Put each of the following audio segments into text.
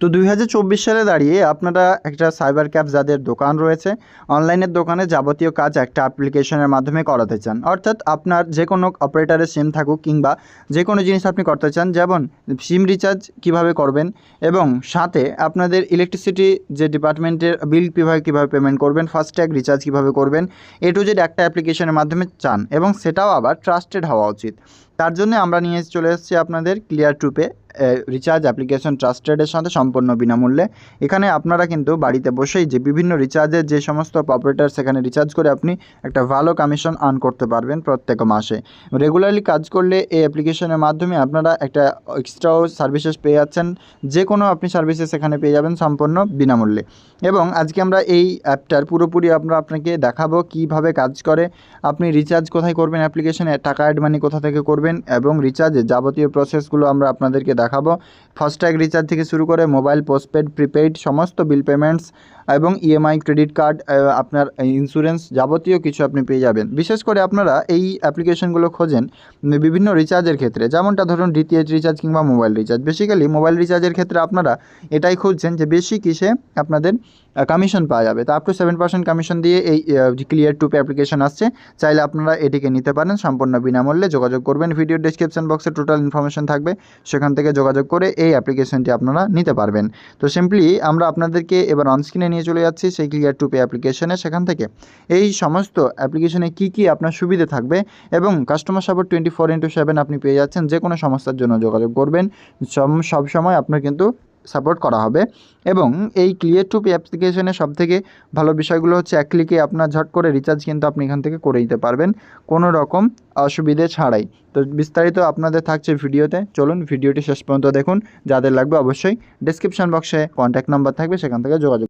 তো দুই হাজার চব্বিশ সালে দাঁড়িয়ে আপনারা একটা সাইবার ক্যাব যাদের দোকান রয়েছে অনলাইনের দোকানে যাবতীয় কাজ একটা অ্যাপ্লিকেশনের মাধ্যমে করাতে চান। অর্থাৎ আপনার যে কোনো অপারেটারের সিম থাকুক কিংবা যে কোনো জিনিস আপনি করতে চান, যেমন সিম রিচার্জ কীভাবে করবেন এবং সাথে আপনাদের ইলেকট্রিসিটি যে ডিপার্টমেন্টের বিল কীভাবে কীভাবে পেমেন্ট করবেন ফাস্ট্যাগ রিচার্জ কীভাবে করবেন এ টু জেড একটা অ্যাপ্লিকেশনের মাধ্যমে চান এবং সেটাও আবার ট্রাস্টেড হওয়া উচিত। তার জন্য আমরা নিয়ে চলে এসেছি আপনাদের ক্লিয়ার টুপে রিচার্জ অ্যাপ্লিকেশন ট্রাস্টেডের সাথে সম্পূর্ণ বিনামূল্যে। এখানে আপনারা কিন্তু বাড়িতে বসেই যে বিভিন্ন রিচার্জের যে সমস্ত অপারেটার সেখানে রিচার্জ করে আপনি একটা ভালো কমিশন আর্ন করতে পারবেন প্রত্যেক মাসে। রেগুলারলি কাজ করলে এই অ্যাপ্লিকেশনের মাধ্যমে আপনারা একটা এক্সট্রাও সার্ভিসেস পেয়ে যাচ্ছেন। যে কোনো আপনি সার্ভিসেস এখানে পেয়ে যাবেন সম্পূর্ণ বিনামূল্যে। এবং আজকে আমরা এই অ্যাপটার পুরোপুরি আমরা আপনাকে দেখাবো কীভাবে কাজ করে। আপনি রিচার্জ কোথায় করবেন অ্যাপ্লিকেশনে টাকা অ্যাড মানি কোথা থেকে করবেন এবং রিচার্জের যাবতীয় প্রসেসগুলো আমরা আপনাদেরকে দেখাবো। ফাস্ট্যাগ রিচার্জ থেকে শুরু করে মোবাইল পোস্টপেড প্রিপেইড সমস্ত বিল পেমেন্টস এবং ইএমআই ক্রেডিট কার্ড আপনার ইন্স্যুরেন্স যাবতীয় কিছু আপনি পেয়ে যাবেন। বিশেষ করে আপনারা এই অ্যাপ্লিকেশনগুলো খোঁজেন বিভিন্ন রিচার্জের ক্ষেত্রে। যেমনটা ধরুন ডিটিএইচ রিচার্জ কিংবা মোবাইল রিচার্জ বেসিক্যালি মোবাইল রিচার্জের ক্ষেত্রে আপনারা এটাই খুঁজছেন যে বেশি কিসে আপনাদের কমিশন পাওয়া যাবে। তো up to seven percent commission দিয়ে এই ক্লিয়ার টুপে অ্যাপ্লিকেশন আসছে। চাইলে আপনারা এটিকে নিতে পারেন। সম্পূর্ণ বিনামূল্যে যোগাযোগ করবেন ভিডিও ডিসক্রিপশন বক্সে টোটাল ইনফরমেশন থাকবে। সেখান থেকে যোগাযোগ করে এই অ্যাপ্লিকেশনটি আপনারা নিতে পারবেন। তো সিম্পলি আমরা আপনাদেরকে এবার অনস্ক্রিনে নিয়ে চলে যাচ্ছি, সেই ক্লিয়ার টু পে অ্যাপ্লিকেশনে সেখান থেকে এই সমস্ত অ্যাপ্লিকেশনে কি কি আপনার সুবিধে থাকবে এবং customer support twenty four into seven আপনি পেয়ে যাচ্ছেন যে কোনো সমস্যার জন্য যোগাযোগ করবেন। সব সময় আপনার কিন্তু সাপোর্ট করা হবে। এবং এই ক্লিয়ার টুপ অ্যাপ্লিকেশনের সবথেকে ভালো বিষয়গুলো হচ্ছে এক ক্লিকে আপনার ঝট করে রিচার্জ কিন্তু আপনি এখান থেকে করে দিতে পারবেন। কোনো রকম অসুবিধে ছাড়াই। তো বিস্তারিত আপনাদের থাকছে ভিডিওতে। চলুন ভিডিওটি শেষ পর্যন্ত দেখুন। যাদের লাগবে অবশ্যই ডিসক্রিপশান বক্সে কন্ট্যাক্ট নাম্বার থাকবে, সেখান থেকে যোগাযোগ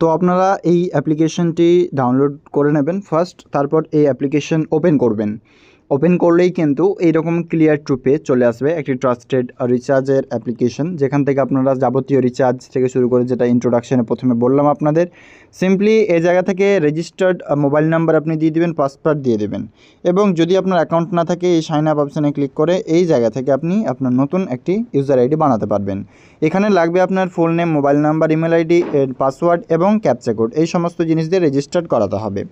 তো আপনারা এই অ্যাপ্লিকেশনটি ডাউনলোড করে নেবেন। ফার্স্ট তারপর এই অ্যাপ্লিকেশন ওপেন করবেন। ওপেন করলেই কিন্তু এইরকম ক্লিয়ার ট্রুপে চলে আসবে একটি ট্রাস্টেড রিচার্জের অ্যাপ্লিকেশন যেখান থেকে আপনারা যাবতীয় রিচার্জ থেকে শুরু করে যেটা ইন্ট্রোডাকশনে প্রথমে বললাম আপনাদের সিম্পলি এই জায়গা থেকে রেজিস্টার্ড মোবাইল নাম্বার আপনি দিয়ে দেবেন পাসওয়ার্ড দিয়ে দেবেন। এবং যদি আপনার অ্যাকাউন্ট না থাকে, এই সাইন আপ অপশানে ক্লিক করে এই জায়গা থেকে আপনি আপনার নতুন একটি ইউজার আইডি বানাতে পারবেন। এখানে লাগবে আপনার full name mobile number email ID password এবং ক্যাপচা কোড এই সমস্ত জিনিস দিয়ে রেজিস্টার্ড করাতে হবে।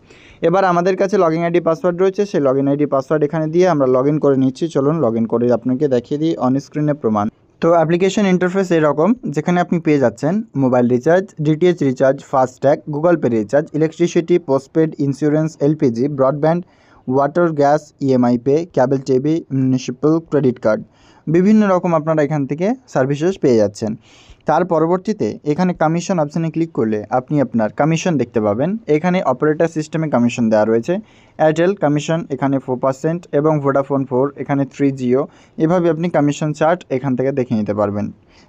এবার আমাদের কাছে লগ ইন আইডি পাসওয়ার্ড রয়েছে, সেই লগ ইন আইডি পাসওয়ার্ড এখানে দিয়ে আমরা লগ ইন করে নিচ্ছি। চলুন লগ ইন করে আপনাকে দেখিয়ে দিই অন স্ক্রিনে প্রমাণ। তো অ্যাপ্লিকেশন ইন্টারফেস এরকম, যেখানে আপনি পেয়ে যাচ্ছেন mobile recharge DTH recharge FASTag Google Pay recharge electricity postpaid insurance LPG broadband water gas EMI pay cable TV municipal credit card বিভিন্ন রকম আপনারা এখান থেকে সার্ভিসেস পেয়ে যাচ্ছেন। তার পরবর্তীতে এখানে কমিশন অপশানে ক্লিক করলে আপনি আপনার কমিশন দেখতে পাবেন। এখানে অপারেটর সিস্টেমে কমিশন দেওয়া রয়েছে। এয়ারটেল কমিশন এখানে ফোর পার্সেন্ট এবং ভোডাফোন ফোর এখানে থ্রি জিও এভাবে আপনি কমিশন চার্ট এখান থেকে দেখে নিতে পারবেন।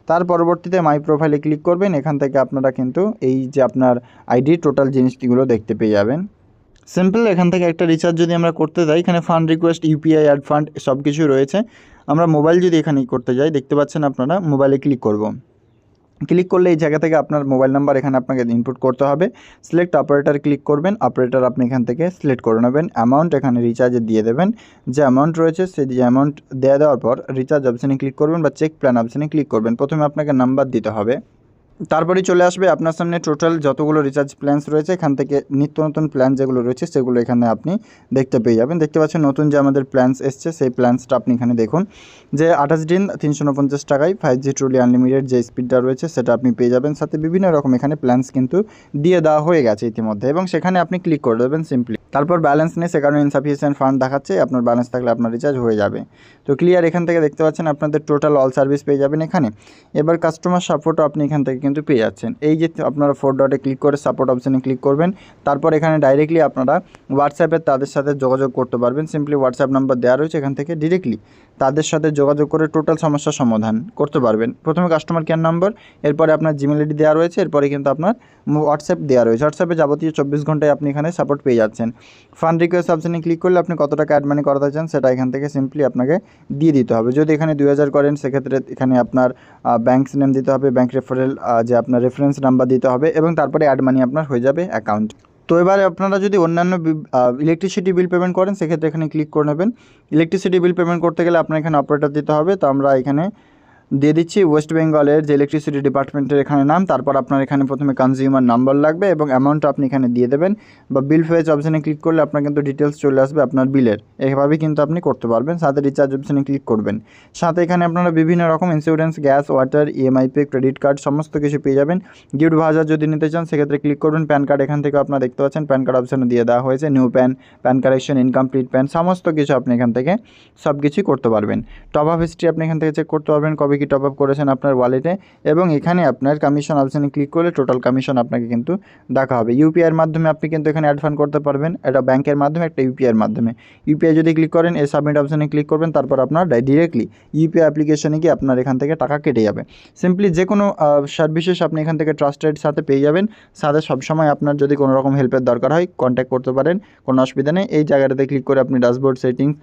তার পরবর্তীতে মাই প্রোফাইলে ক্লিক করবেন। এখান থেকে আপনারা কিন্তু এই যে আপনার আইডি টোটাল জিনিসটিগুলো দেখতে পেয়ে যাবেন। সিম্পল এখান থেকে একটা রিচার্জ যদি আমরা করতে যাই, এখানে fund request UPI add fund সব কিছু রয়েছে। আমরা মোবাইল যদি এখানে করতে যাই, দেখতে পাচ্ছেন আপনারা মোবাইলে ক্লিক করব। ক্লিক করলে এই জায়গা থেকে আপনার মোবাইল নাম্বার এখানে আপনাকে ইনপুট করতে হবে। সিলেক্ট অপারেটার ক্লিক করবেন। অপারেটার আপনি এখান থেকে সিলেক্ট করে নেবেন। অ্যামাউন্ট এখানে রিচার্জে দিয়ে দেবেন। যে অ্যামাউন্ট রয়েছে সেই যে অ্যামাউন্ট দেওয়া দেওয়ার পর রিচার্জ অপশানে ক্লিক করবেন বা চেক প্ল্যান অপশানে ক্লিক করবেন। প্রথমে আপনাকে নাম্বার দিতে হবে। তারপরেই চলে আসবে আপনার সামনে টোটাল যতগুলো রিচার্জ প্ল্যান্স রয়েছে, এখান থেকে নিত্য নতুন প্ল্যান যেগুলো রয়েছে, সেগুলো এখানে আপনি দেখতে পেয়ে যাবেন। দেখতে পাচ্ছেন নতুন যে আমাদের প্ল্যান্স এসছে, সেই প্ল্যান্সটা আপনি এখানে দেখুন। যে আঠাশ দিন, তিনশো উনপঞ্চাশ টাকায় ফাইভ জি ট্রুলি আনলিমিটেড যে স্পিডটা রয়েছে, সেটা আপনি পেয়ে যাবেন। সাথে বিভিন্ন রকম এখানে প্ল্যান্স কিন্তু দিয়ে দেওয়া হয়ে গেছে ইতিমধ্যে এবং সেখানে আপনি ক্লিক করে দেবেন সিম্পলি তারপর ব্যালেন্স নেই সে কারণে ইনসাফিসিয়েন্ট ফান্ড দেখাচ্ছে, আপনার ব্যালেন্স থাকলে আপনার রিচার্জ হয়ে যাবে। তো ক্লিয়ার এখান থেকে দেখতে পাচ্ছেন আপনাদের টোটাল অল সার্ভিস পেয়ে যাবেন এখানে। এবার কাস্টমার সাপোর্টও আপনি এখান থেকে কিন্তু পেয়ে যাচ্ছেন। এই যে আপনারা ফোর ডটে ক্লিক করে সাপোর্ট অপশানে ক্লিক করবেন, তারপর এখানে ডাইরেক্টলি আপনারা হোয়াটসঅ্যাপে তাদের সাথে যোগাযোগ করতে পারবেন। সিম্পলি হোয়াটসঅ্যাপ নাম্বার দেওয়া রয়েছে এখান থেকে ডিরেক্টলি তাদের সাথে যোগাযোগ করে টোটাল সমস্যার সমাধান করতে পারবেন। প্রথমে কাস্টমার কেয়ার নাম্বার এরপরে আপনার জিমেল আইডি দেওয়া রয়েছে, এরপরে কিন্তু আপনার হোয়াটসঅ্যাপ দেওয়া রয়েছে। হোয়াটসঅ্যাপে যাবতীয় চব্বিশ ঘন্টায় আপনি এখানে সাপোর্ট পেয়ে যাচ্ছেন। ফান্ড রিকোয়েস্ট অপশানে ক্লিক করলে আপনি কত টাকা অ্যাড মানি করাতে চান সেটা এখান থেকে সিম্পলি আপনাকে দিয়ে দিতে হবে। যদি এখানে দুই হাজার করেন, সেক্ষেত্রে এখানে আপনার ব্যাঙ্ক নেম দিতে হবে ব্যাঙ্ক রেফারেল যে আপনার রেফারেন্স নাম্বার দিতে হবে এবং তারপরে অ্যাড মানি আপনার হয়ে যাবে অ্যাকাউন্ট তো এবারে আপনারা যদি অন্যান্য ইলেকট্রিসিটি বিল পেমেন্ট করেন, সেক্ষেত্রে এখানে ক্লিক করে নেবেন। ইলেকট্রিসিটি বিল পেমেন্ট করতে গেলে আপনার এখানে অপারেটার দিতে হবে। তো আমরা এখানে দিয়ে দিচ্ছি ওয়েস্ট বেঙ্গলের যে ইলেকট্রিসিটি ডিপার্টমেন্টের এখানে নাম, তারপর আপনার এখানে প্রথমে কনজিউমার নাম্বার লাগবে এবং অ্যামাউন্টটা আপনি এখানে দিয়ে দেবেন বা বিল ফেজ অপশানে ক্লিক করলে আপনার কিন্তু ডিটেলস চলে আসবে আপনার বিলের এভাবেই কিন্তু আপনি করতে পারবেন, সাথে রিচার্জ অপশানে ক্লিক করবেন। সাথে এখানে আপনারা বিভিন্ন রকম insurance gas water EMI pay credit card সমস্ত কিছু পেয়ে যাবেন। গিফট ভাজার যদি নিতে চান, সেক্ষেত্রে ক্লিক করবেন প্যান কার্ড এখান থেকে আপনারা দেখতে পাচ্ছেন প্যান কার্ড অপশানে দিয়ে দেওয়া হয়েছে new PAN PAN correction incomplete PAN সমস্ত কিছু আপনি এখান থেকে সব কিছুই করতে পারবেন। টপ আপ হিস্ট্রি আপনি এখান থেকে চেক করতে পারবেন, কবে কি টপ আপ করেছেন আপনার ওয়ালেটে এবং এখানে আপনার কমিশন অপশানে ক্লিক করলে টোটাল কমিশন আপনাকে কিন্তু দেখা হবে। ইউপিআইয়ের মাধ্যমে আপনি কিন্তু এখানে অ্যাডফান্ড করতে পারবেন। এটা ব্যাংকের মাধ্যমে, একটা ইউপিআইয়ের মাধ্যমে। ইউপিআই যদি ক্লিক করেন, এই সাবমিট অপশানে ক্লিক করবেন, তারপর আপনার ডিরেক্টলি ইউপিআই অ্যাপ্লিকেশনে গিয়ে আপনার এখান থেকে টাকা কেটে যাবে। সিম্পলি যে কোনো সার্ভিসেস আপনি এখান থেকে ট্রাস্টেড সাথে পেয়ে যাবেন। সাথে সবসময় আপনার যদি কোনো রকম হেল্পের দরকার হয় কন্ট্যাক্ট করতে পারেন। কোনো অসুবিধা নেই। এই জায়গাটাতে ক্লিক করে আপনি ড্যাশবোর্ড সেটিংস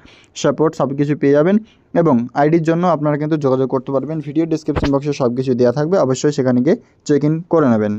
সাপোর্ট সব কিছু পেয়ে যাবেন। এবং আইডির জন্য আপনারা কিন্তু যোগাযোগ করতে পারবেন। ভিডিও ডিসক্রিপশন বক্সে সব কিছু দেওয়া থাকবে। অবশ্যই সেখানে গিয়ে চেক ইন করে নেবেন।